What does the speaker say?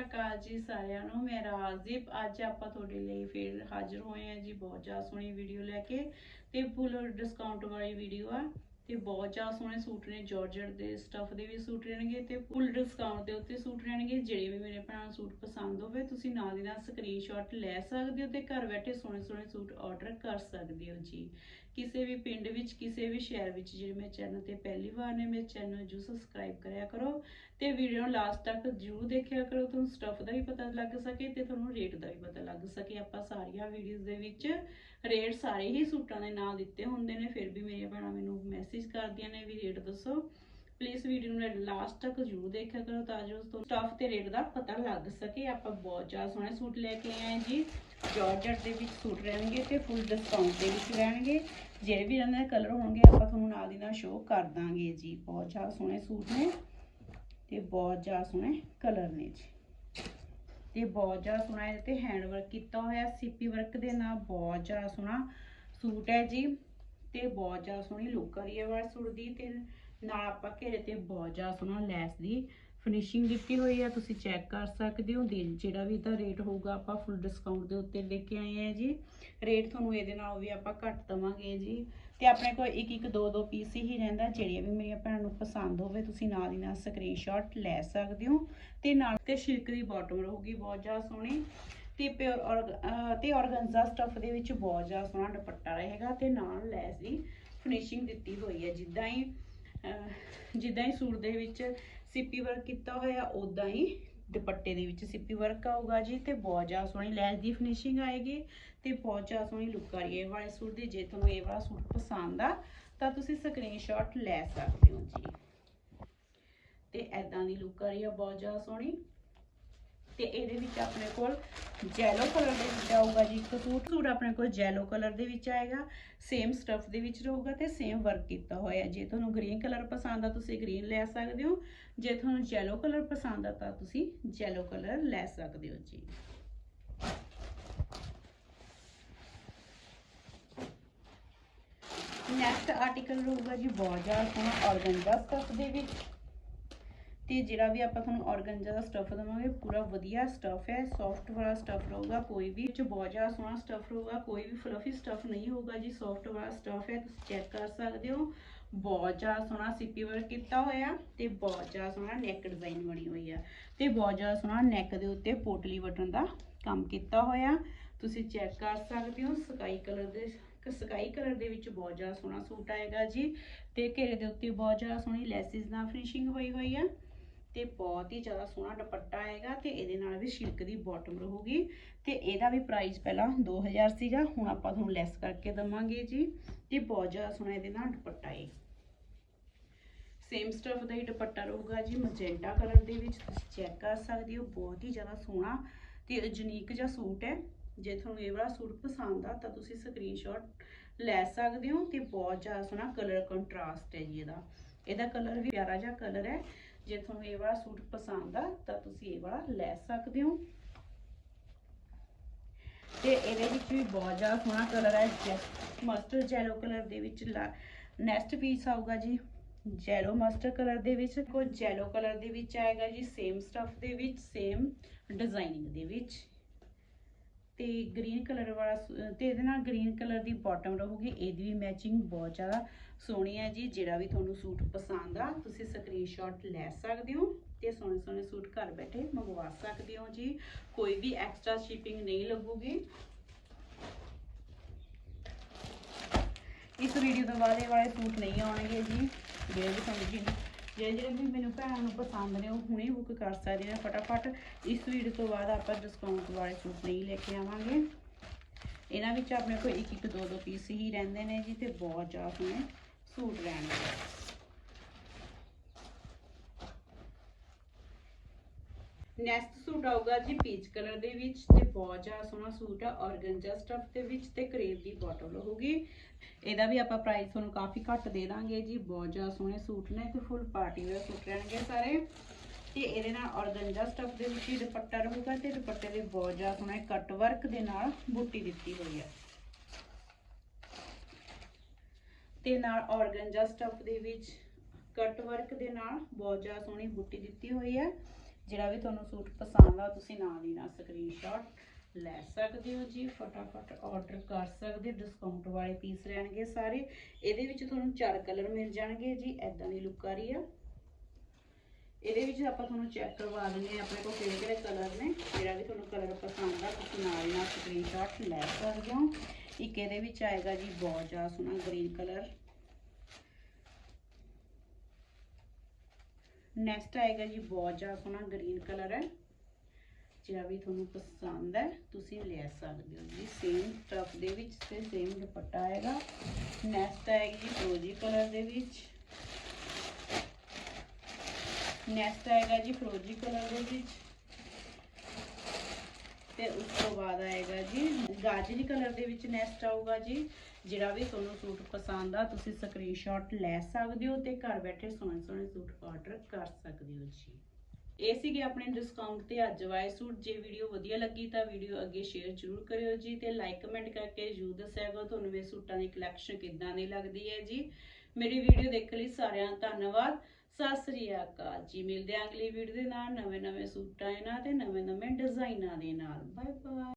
ਅਕਾਲ ਜੀ ਸਾਰਿਆਂ ਨੂੰ, ਮੈਂ ਰਾਜਦੀਪ। ਅੱਜ ਆਪਾਂ ਤੁਹਾਡੇ ਲਈ ਫਿਰ ਹਾਜ਼ਰ ਹੋਏ ਹਾਂ ਜੀ ਬਹੁਤ ਜ਼ਿਆਦਾ ਸੋਹਣੀ ਵੀਡੀਓ ਲੈ ਕੇ ਤੇ ਫੁੱਲ ਡਿਸਕਾਊਂਟ ਵਾਲੀ ਵੀਡੀਓ ਆ ਤੇ ਬਹੁਤ ਜ਼ਿਆਦਾ ਸੋਹਣੇ ਸੂਟ ਨੇ ਜਾਰਜਟ ਦੇ ਸਟਫ ਦੇ ਵੀ ਸੂਟ ਰਹਿਣਗੇ ਤੇ ਫੁੱਲ ਡਿਸਕਾਊਂਟ ਦੇ ਉੱਤੇ ਸੂਟ ਰਹਿਣਗੇ। ਜਿਹੜੇ ਵੀ ਮੇਰੇ ਭੈਣਾਂ ਨੂੰ ਸੂਟ ਪਸੰਦ ਹੋਵੇ, ਤੁਸੀਂ ਨਾਲ ਦੀ ਨਾਲ ਸਕਰੀਨਸ਼ਾਟ ਲੈ ਸਕਦੇ ਹੋ ਤੇ ਘਰ ਬੈਠੇ ਸੋਹਣੇ ਸੋਹਣੇ ਸੂਟ ਆਰਡਰ ਕਰ ਸਕਦੇ ਹੋ ਜੀ। ਕਿਸੇ ਵੀ ਪਿੰਡ ਵਿੱਚ, ਕਿਸੇ ਵੀ ਸ਼ਹਿਰ ਵਿੱਚ ਜਿਹੜੇ ਮੇਰੇ ਚੈਨਲ ਤੇ ਪਹਿਲੀ ਵਾਰ ਨੇ ਮੇਰੇ ਚੈਨਲ ਨੂੰ ਸਬਸਕ੍ਰਾਈਬ ਕਰਿਆ ਕਰੋ ਤੇ ਵੀਡੀਓ ਨੂੰ ਲਾਸਟ ਤੱਕ ਜਰੂਰ ਦੇਖਿਆ ਕਰੋ, ਤੁਹਾਨੂੰ ਸਟਫ ਦਾ ਵੀ ਪਤਾ ਲੱਗ ਸਕੇ ਤੇ ਤੁਹਾਨੂੰ ਰੇਟ ਦਾ ਵੀ ਪਤਾ ਲੱਗ ਸਕੇ। ਆਪਾਂ ਸਾਰੀਆਂ ਵੀਡੀਓਜ਼ ਦੇ ਵਿੱਚ ਰੇਟ ਸਾਰੇ ਹੀ ਸੂਟਾਂ ਦੇ ਨਾਲ ਦਿੱਤੇ ਹੁੰਦੇ ਨੇ, ਫਿਰ ਵੀ ਮੇਰੀਆਂ ਭੈਣਾਂ ਮੈਨੂੰ ਮੈਸੇਜ ਕਰਦੀਆਂ ਨੇ ਵੀ ਰੇਟ ਦੱਸੋ। ਪਲੀਜ਼ ਵੀਡੀਓ ਨੂੰ ਲਾਸਟ ਤੱਕ ਜਰੂਰ ਦੇਖਿਆ ਕਰੋ ਤਾਂ ਜੋ ਤੁਹਾਨੂੰ ਸਟਫ ਤੇ ਰੇਟ ਦਾ ਪਤਾ ਲੱਗ ਸਕੇ। ਆਪਾਂ ਬਹੁਤ ਜ਼ਿਆਦਾ ਸੋਹਣੇ ਸੂਟ ਲੈ ਕੇ ਆਏ ਜੀ। ਜਾਰਜਟ ਦੇ ਵਿੱਚ ਸੂਟ ਰਹਿਣਗੇ ਤੇ ਫੁੱਲ ਡਿਸਕਾਊਂਟ ਦੇ ਵਿੱਚ ਰਹਿਣਗੇ। ਜਿਹੜੇ ਵੀ ਇਹਨਾਂ ਦੇ ਕਲਰ ਹੋਣਗੇ, ਆਪਾਂ ਤੁਹਾਨੂੰ ਨਾਲ ਦੀ ਨਾਲ ਸ਼ੋਅ ਕਰ ਦਾਂਗੇ ਜੀ। ਬਹੁਤ ਜ਼ਿਆਦਾ ਸੋਹਣੇ ਸੂਟ ਨੇ ਤੇ ਬਹੁਤ ਜ਼ਿਆਦਾ ਸੋਹਣੇ ਕਲਰ ਨੇ ਜੀ। ਤੇ ਬਹੁਤ ਜ਼ਿਆਦਾ ਸੋਹਣਾ ਇਹਦੇ ਤੇ ਹੈਂਡ ਵਰਕ ਕੀਤਾ ਹੋਇਆ, ਸੀਪੀ ਵਰਕ ਦੇ ਨਾਲ ਬਹੁਤ ਜ਼ਿਆਦਾ ਸੋਹਣਾ ਸੂਟ ਹੈ ਜੀ। ਤੇ ਬਹੁਤ ਜ਼ਿਆਦਾ ਸੋਹਣੀ ਲੁੱਕ ਆ ਰਹੀ ਹੈ ਵਾਲਾ ਸੂਟ ਦੀ ਤੇ ਨਾਲ ਆਪਾਂ ਘੇਰੇ ਤੇ ਬਹੁਤ ਜ਼ਿਆਦਾ ਸੋਹਣਾ ਲੈਸ ਦੀ ਫਿਨਿਸ਼ਿੰਗ ਦਿੱਤੀ ਹੋਈ ਹੈ ਤੁਸੀਂ ਚੈੱਕ ਕਰ ਸਕਦੇ ਹੋ ਦਿਲ ਜਿਹੜਾ ਵੀ ਇਹਦਾ ਰੇਟ ਹੋਊਗਾ ਆਪਾਂ ਫੁੱਲ ਡਿਸਕਾਊਂਟ ਦੇ ਉੱਤੇ ਲੈ ਕੇ ਆਏ ਆ ਜੀ। ਰੇਟ ਤੁਹਾਨੂੰ ਇਹਦੇ ਨਾਲ ਵੀ ਆਪਾਂ ਘੱਟ ਦਵਾਂਗੇ ਜੀ। ਤੇ ਆਪਣੇ ਕੋਲ ਇੱਕ ਇੱਕ ਦੋ ਦੋ ਪੀਸ ਹੀ ਰਹਿੰਦਾ, ਜਿਹੜੀਆਂ ਵੀ ਮੇਰੀਆਂ ਭੈਣਾਂ ਨੂੰ ਪਸੰਦ ਹੋਵੇ, ਤੁਸੀਂ ਨਾਲ ਦੀ ਨਾਲ ਸਕਰੀਨਸ਼ਾਟ ਲੈ ਸਕਦੇ ਹੋ। ਤੇ ਨਾਲ ਤੇ ਸ਼ਿਲਕ ਦੀ ਬਾਟਮ ਰਹੂਗੀ, ਬਹੁਤ ਜ਼ਿਆਦਾ ਸੋਹਣੀ। ਤੇ ਪਿਓਰ ਤੇ ਔਰਗੰਜ਼ਾ ਸਟਫ ਦੇ ਵਿੱਚ ਬਹੁਤ ਜ਼ਿਆਦਾ ਸੋਹਣਾ ਦੁਪੱਟਾ ਰਹੇਗਾ। ਤੇ ਨਾਲ ਲੈਸ ਦੀ ਫਿਨਿਸ਼ਿੰਗ ਦਿੱਤੀ ਹੋਈ ਹੈ ਜਿੱਦਾਂ ਹੀ ਜਿੱਦਾਂ ਹੀ ਸੂਟ ਦੇ ਵਿੱਚ ਸਿੱਪੀ ਵਰਕ ਕੀਤਾ ਹੋਇਆ ਉਦਾਂ ਹੀ ਦੁਪੱਟੇ ਦੇ ਵਿੱਚ ਸਿੱਪੀ ਵਰਕ ਆਊਗਾ ਜੀ ਤੇ ਬਹੁਤ ਜ਼ਿਆਦਾ ਸੋਹਣੀ ਲੈਸ ਦੀ ਫਿਨਿਸ਼ਿੰਗ ਆਏਗੀ ਤੇ ਬਹੁਤ ਜ਼ਿਆਦਾ ਸੋਹਣੀ ਲੁੱਕ ਆ ਰਹੀ ਹੈ ਵਾਲੇ ਸੂਟ ਦੀ, ਜੇ ਤੁਹਾਨੂੰ ਇਹ ਵਾਲਾ ਸੂਟ ਪਸੰਦ ਆ, ਤਾਂ ਤੁਸੀਂ ਸਕਰੀਨਸ਼ਾਟ ਲੈ ਸਕਦੇ ਹੋ ਜੀ। ਤੇ ਐਦਾਂ ਦੀ ਲੁੱਕ ਆ ਰਹੀ ਹੈ ਬਹੁਤ ਜ਼ਿਆਦਾ ਸੋਹਣੀ। ਤੇ ਇਹਦੇ ਵਿੱਚ ਆਪਣੇ ਕੋਲ ਜੈਲੋ ਕਲਰ ਦੇ ਵਿੱਚ ਆਊਗਾ ਜੀ ਇੱਕ ਸੂਟ। ਸੂਟ ਆਪਣੇ ਕੋਲ ਜੈਲੋ ਕਲਰ ਦੇ ਵਿੱਚ ਆਏਗਾ ਸੇਮ ਸਟਫ ਦੇ ਵਿੱਚ ਰਹੂਗਾ ਤੇ ਸੇਮ ਵਰਕ ਕੀਤਾ ਹੋਇਆ। ਜੇ ਤੁਹਾਨੂੰ ਗ੍ਰੀਨ ਕਲਰ ਪਸੰਦ ਆ, ਤੁਸੀਂ ਗ੍ਰੀਨ ਲੈ ਸਕਦੇ ਹੋ। ਜੇ ਤੁਹਾਨੂੰ ਜੈਲੋ ਕਲਰ ਪਸੰਦ ਆ, ਤਾਂ ਤੁਸੀਂ ਜੈਲੋ ਕਲਰ ਲੈ ਸਕਦੇ ਹੋ ਜੀ। ਨੈਕਸਟ ਆਰਟੀਕਲ ਰਹੂਗਾ ਜੀ ਬਹੁਤ ਜ਼ਿਆਦਾ ਸੋਹਣਾ ਔਰਗੰਜਾ ਸਟਫ ਦੇ ਵਿੱਚ। ਤੇ ਜਿਹੜਾ ਵੀ ਆਪਾਂ ਤੁਹਾਨੂੰ ਔਰਗੰਜਾ ਦਾ ਸਟਫ ਦਵਾਂਗੇ, ਪੂਰਾ ਵਧੀਆ ਸਟਫ ਹੈ ਸੌਫਟ ਵਾਲਾ ਸਟਫ ਰਹੂਗਾ, ਕੋਈ ਵੀ ਚ ਬਹੁਤ ਜ਼ਿਆਦਾ ਸੋਹਣਾ ਸਟਫ ਰਹੂਗਾ, ਕੋਈ ਵੀ ਫਲਫੀ ਸਟਫ ਨਹੀਂ ਹੋਊਗਾ ਜੀ ਸੌਫਟ ਵਾਲਾ ਸਟਫ ਹੈ, ਤੁਸੀਂ ਚੈੱਕ ਕਰ ਸਕਦੇ ਹੋ। ਬਹੁਤ ਜ਼ਿਆਦਾ ਸੋਹਣਾ ਸਿੱਪੀ ਵਰਕ ਕੀਤਾ ਹੋਇਆ ਤੇ ਬਹੁਤ ਜ਼ਿਆਦਾ ਸੋਹਣਾ ਨੈਕ ਡਿਜ਼ਾਈਨ ਬਣੀ ਹੋਈ ਆ। ਤੇ ਬਹੁਤ ਜ਼ਿਆਦਾ ਸੋਹਣਾ ਨੈਕ ਦੇ ਉੱਤੇ ਪੋਟਲੀ ਬਟਨ ਦਾ ਕੰਮ ਕੀਤਾ ਹੋਇਆ। ਤੁਸੀਂ ਚੈੱਕ ਕਰ ਸਕਦੇ ਹੋ ਸਕਾਈ ਕਲਰ ਦੇ ਸਕਾਈ ਕਲਰ ਦੇ ਵਿੱਚ ਬਹੁਤ ਜ਼ਿਆਦਾ ਸੋਹਣਾ ਸੂਟ ਆਏਗਾ ਜੀ। ਤੇ ਘੇਰੇ ਦੇ ਉੱਤੇ ਬਹੁਤ ਜ਼ਿਆਦਾ ਸੋਹਣੀ ਲੈਸਿਸ ਨਾਲ ਫਿਨਿਸ਼ਿੰਗ ਹੋਈ ਹੋਈ ਆ। ਤੇ ਬਹੁਤ ਹੀ ਜ਼ਿਆਦਾ ਸੋਹਣਾ ਦੁਪੱਟਾ ਆਏਗਾ ਤੇ ਇਹਦੇ ਨਾਲ ਵੀ ਸ਼ਿਲਕ ਦੀ ਬਾਟਮ ਰਹੂਗੀ ਤੇ ਇਹਦਾ ਵੀ ਪ੍ਰਾਈਸ ਪਹਿਲਾਂ 2000 ਸੀਗਾ, ਹੁਣ ਆਪਾਂ ਤੁਹਾਨੂੰ ਲੈਸ ਕਰਕੇ ਦਵਾਂਗੇ ਜੀ ਤੇ ਬਹੁਤ ਜ਼ਿਆਦਾ ਸੋਹਣਾ ਇਹਦੇ ਨਾਲ ਦੁਪੱਟਾ ਹੈ ਸੇਮ ਸਟਫ ਦਾ ਹੀ ਦੁਪੱਟਾ ਰਹੂਗਾ ਜੀ ਮਜੈਂਟਾ ਕਲਰ ਦੇ ਵਿੱਚ ਤੁਸੀਂ ਚੈੱਕ ਕਰ ਸਕਦੇ ਹੋ, ਬਹੁਤ ਹੀ ਜ਼ਿਆਦਾ ਸੋਹਣਾ ਤੇ ਯੂਨੀਕ ਜਿਹਾ ਸੂਟ ਹੈ। ਜੇ ਤੁਹਾਨੂੰ ਇਹ ਵਾਲਾ ਸੂਟ ਪਸੰਦ ਆ ਤਾਂ ਤੁਸੀਂ ਸਕਰੀਨਸ਼ਾਟ ਲੈ ਸਕਦੇ ਹੋ ਤੇ ਬਹੁਤ ਜ਼ਿਆਦਾ ਸੋਹਣਾ ਕਲਰ ਕੰਟਰਾਸਟ ਹੈ ਜੀ ਇਹਦਾ। ਇਹਦਾ ਕਲਰ ਵੀ ਪਿਆਰਾ ਜਿਹਾ ਕਲਰ ਹੈ ਜੇ ਤੁਹਾਨੂੰ ਇਹ ਵਾਲਾ ਸੂਟ ਪਸੰਦ ਆ, ਤਾਂ ਤੁਸੀਂ ਇਹ ਵਾਲਾ ਲੈ ਸਕਦੇ ਹੋ। ਤੇ ਇਹਦੇ ਵਿੱਚ ਵੀ ਬਹੁਤ ਜ਼ਿਆਦਾ ਸੋਹਣਾ ਕਲਰ ਹੈ ਮਸਟਰਡ ਜੈਲੋ ਕਲਰ ਦੇ ਵਿੱਚ ਨੈਕਸਟ ਪੀਸ ਆਊਗਾ ਜੀ ਜੈਲੋ ਮਸਟਰ ਕਲਰ ਦੇ ਵਿੱਚ ਕੋਈ ਜੈਲੋ ਕਲਰ ਦੇ ਵਿੱਚ ਆਏਗਾ ਜੀ ਸੇਮ ਸਟਫ ਦੇ ਵਿੱਚ ਸੇਮ ਡਿਜ਼ਾਈਨਿੰਗ ਦੇ ਵਿੱਚ। ਤੇ ਗ੍ਰੀਨ ਕਲਰ ਵਾਲਾ ਸੂ- ਤੇ ਇਹਦੇ ਨਾਲ ਗ੍ਰੀਨ ਕਲਰ ਦੀ ਬਾਟਮ ਰਹੂਗੀ। ਇਹਦੀ ਵੀ ਮੈਚਿੰਗ ਬਹੁਤ ਜ਼ਿਆਦਾ ਸੋਹਣੀ ਹੈ ਜੀ, ਜਿਹੜਾ ਵੀ ਤੁਹਾਨੂੰ ਸੂਟ ਪਸੰਦ ਆ, ਤੁਸੀਂ ਸਕਰੀਨਸ਼ਾਟ ਲੈ ਸਕਦੇ ਹੋ ਤੇ ਸੋਹਣੇ ਸੋਹਣੇ ਸੂਟ ਘਰ ਬੈਠੇ ਮੰਗਵਾ ਸਕਦੇ ਹੋ ਜੀ। ਕੋਈ ਵੀ ਐਕਸਟਰਾ ਸ਼ਿਪਿੰਗ ਨਹੀਂ ਲੱਗੂਗੀ। ਇਸ ਵੀਡੀਓ ਤੋਂ ਬਾਅਦ ਇਹ ਵਾਲੇ ਸੂਟ ਨਹੀਂ ਆਉਣਗੇ ਜੀ। ਜਿਹੜੇ ਵੀ ਤੁਹਾਨੂੰ ਜੀ ਜਿਹੜੇ ਜਿਹੜੇ ਵੀ ਮੈਨੂੰ ਭੈਣ ਨੂੰ ਪਸੰਦ ਨੇ, ਉਹ ਹੁਣੇ ਬੁੱਕ ਕਰ ਸਕਦੇ ਨੇ ਫਟਾਫਟ। ਇਸ ਵੀਡੀਓ ਤੋਂ ਬਾਅਦ ਆਪਾਂ ਡਿਸਕਾਊਂਟ ਵਾਲੇ ਸੂਟ ਨਹੀਂ ਲੈ ਕੇ ਆਵਾਂਗੇ। ਇਹਨਾਂ ਵਿੱਚ ਆਪਣੇ ਕੋਲ ਇੱਕ ਇੱਕ ਦੋ ਦੋ ਪੀਸ ਹੀ ਰਹਿੰਦੇ ਨੇ ਜੀ ਤੇ ਬਹੁਤ ਜ਼ਿਆਦਾ ਸੋਹਣੇ ਸੂਟ ਰਹਿਣਗੇ ਨੈਕਸਟ ਸੂਟ ਆਊਗਾ ਜੀ ਪੀਚ ਕਲਰ ਦੇ ਵਿੱਚ ਤੇ ਬਹੁਤ ਜ਼ਿਆਦਾ ਸੋਹਣਾ ਸੂਟ ਆ ਔਰਗੰਜਾ ਸਟਫ ਦੇ ਵਿੱਚ ਤੇ ਕਰੇਪ ਦੀ ਬਾਟਮ ਰਹੂਗੀ ਇਹਦਾ ਵੀ ਆਪਾਂ ਪ੍ਰਾਈਸ ਤੁਹਾਨੂੰ ਕਾਫੀ ਘੱਟ ਦੇ ਦਾਂਗੇ ਜੀ, ਬਹੁਤ ਜ਼ਿਆਦਾ ਸੋਹਣੇ ਸੂਟ ਨੇ ਤੇ ਫੁੱਲ ਪਾਰਟੀ ਵੇਅਰ ਸੂਟ ਰਹਿਣਗੇ ਸਾਰੇ। ਤੇ ਇਹਦੇ ਨਾਲ ਔਰਗੰਜਾ ਸਟਫ ਦੇ ਵਿੱਚ ਹੀ ਦੁਪੱਟਾ ਰਹੂਗਾ ਤੇ ਦੁਪੱਟੇ ਦੇ ਬਹੁਤ ਜ਼ਿਆਦਾ ਸੋਹਣਾ ਕੱਟ ਵਰਕ ਦੇ ਨਾਲ ਬੂਟੀ ਦਿੱਤੀ ਹੋਈ ਹੈ ਤੇ ਨਾਲ ਔਰਗੰਜਾ ਸਟਫ ਦੇ ਵਿੱਚ ਕੱਟ ਵਰਕ ਦੇ ਨਾਲ ਬਹੁਤ ਜ਼ਿਆਦਾ ਸੋਹਣੀ ਬੂਟੀ ਦਿੱਤੀ ਹੋਈ ਹੈ ਜਿਹੜਾ ਵੀ ਤੁਹਾਨੂੰ ਸੂਟ ਪਸੰਦ ਆ, ਤੁਸੀਂ ਨਾਲ ਦੀ ਨਾਲ ਸਕਰੀਨਸ਼ਾਟ ਲੈ ਸਕਦੇ ਹੋ ਜੀ, ਫਟਾਫਟ ਆਰਡਰ ਕਰ ਸਕਦੇ ਡਿਸਕਾਊਂਟ ਵਾਲੇ ਪੀਸ ਰਹਿਣਗੇ ਸਾਰੇ। ਇਹਦੇ ਵਿੱਚ ਤੁਹਾਨੂੰ ਚਾਰ ਕਲਰ ਮਿਲ ਜਾਣਗੇ ਜੀ ਐਦਾਂ ਦੀ ਲੁੱਕ ਆ ਰਹੀ ਆ। ਇਹਦੇ ਵਿੱਚ ਆਪਾਂ ਤੁਹਾਨੂੰ ਚੈੱਕ ਕਰਵਾ ਦਿੰਦੇ ਹਾਂ ਆਪਣੇ ਕੋਲ ਕਿਹੜੇ ਕਿਹੜੇ ਕਲਰ ਨੇ। ਜਿਹੜਾ ਵੀ ਤੁਹਾਨੂੰ ਕਲਰ ਪਸੰਦ ਆ, ਤੁਸੀਂ ਨਾਲ ਦੀ ਨਾਲ ਸਕਰੀਨਸ਼ਾਟ ਲੈ ਸਕਦੇ ਹੋ। ਇੱਕ ਇਹਦੇ ਵਿੱਚ ਆਏਗਾ ਜੀ ਬਹੁਤ ਜ਼ਿਆਦਾ ਸੋਹਣਾ ਗ੍ਰੀਨ ਕਲਰ ਨੈਕਸਟ ਆਏਗਾ ਜੀ ਬਹੁਤ ਜ਼ਿਆਦਾ ਸੋਹਣਾ ਗ੍ਰੀਨ ਕਲਰ ਹੈ। ਜਿਹੜਾ ਵੀ ਤੁਹਾਨੂੰ ਪਸੰਦ ਹੈ, ਤੁਸੀਂ ਲੈ ਸਕਦੇ ਹੋ ਜੀ। ਸੇਮ ਸਟਫ ਦੇ ਵਿੱਚ ਤੇ ਸੇਮ ਦੁਪੱਟਾ ਆਏਗਾ। ਨੈਕਸਟ ਆਏਗੀ ਜੀ ਫਰੋਜੀ ਕਲਰ ਦੇ ਵਿੱਚ। ਨੈਕਸਟ ਆਏਗਾ ਜੀ ਫਰੋਜੀ ਕਲਰ ਦੇ ਵਿੱਚ। ਤੇ ਉਸ ਤੋਂ ਬਾਅਦ ਆਏਗਾ ਜੀ ਗਾਜਰੀ ਕਲਰ ਦੇ ਵਿੱਚ ਨੈਕਸਟ ਆਊਗਾ ਜੀ। ਜਿਹੜਾ ਵੀ ਤੁਹਾਨੂੰ ਸੂਟ ਪਸੰਦ ਆ, ਤੁਸੀਂ ਸਕਰੀਨਸ਼ਾਟ ਲੈ ਸਕਦੇ ਹੋ ਤੇ ਘਰ ਬੈਠੇ ਸੋਹਣੇ ਸੋਹਣੇ ਸੂਟ ਆਰਡਰ ਕਰ ਸਕਦੇ ਹੋ ਜੀ। ਇਹ ਸੀਗੇ ਆਪਣੇ ਡਿਸਕਾਊਂਟ ਤੇ ਅੱਜ ਵਾਏ ਸੂਟ। ਜੇ ਵੀਡੀਓ ਵਧੀਆ ਲੱਗੀ ਤਾਂ ਵੀਡੀਓ ਅੱਗੇ ਸ਼ੇਅਰ ਜ਼ਰੂਰ ਕਰਿਓ ਜੀ ਤੇ ਲਾਈਕ ਕਮੈਂਟ ਕਰਕੇ ਜ਼ਰੂਰ ਦੱਸਿਆ ਤੁਹਾਨੂੰ ਇਹ ਸੂਟਾਂ ਦੀ ਕਲੈਕਸ਼ਨ ਕਿੱਦਾਂ ਦੀ ਲੱਗਦੀ ਹੈ ਜੀ। ਮੇਰੀ ਵੀਡੀਓ ਦੇਖਣ ਲਈ ਸਾਰਿਆਂ ਦਾ ਧੰਨਵਾਦ। ਸਤਿ ਸ੍ਰੀ ਅਕਾਲ ਜੀ। ਮਿਲਦੇ ਹਾਂ ਅਗਲੀ ਵੀਡੀਓ ਦੇ ਨਾਲ। ਨਵੇਂ ਨਵੇਂ ਸੂਟਾਂ ਦੇ ਨਾਲ ਤੇ ਨਵੇਂ ਨਵੇਂ ਡਿਜ਼ਾਈਨਾਂ ਦੇ ਨਾਲ। Bye bye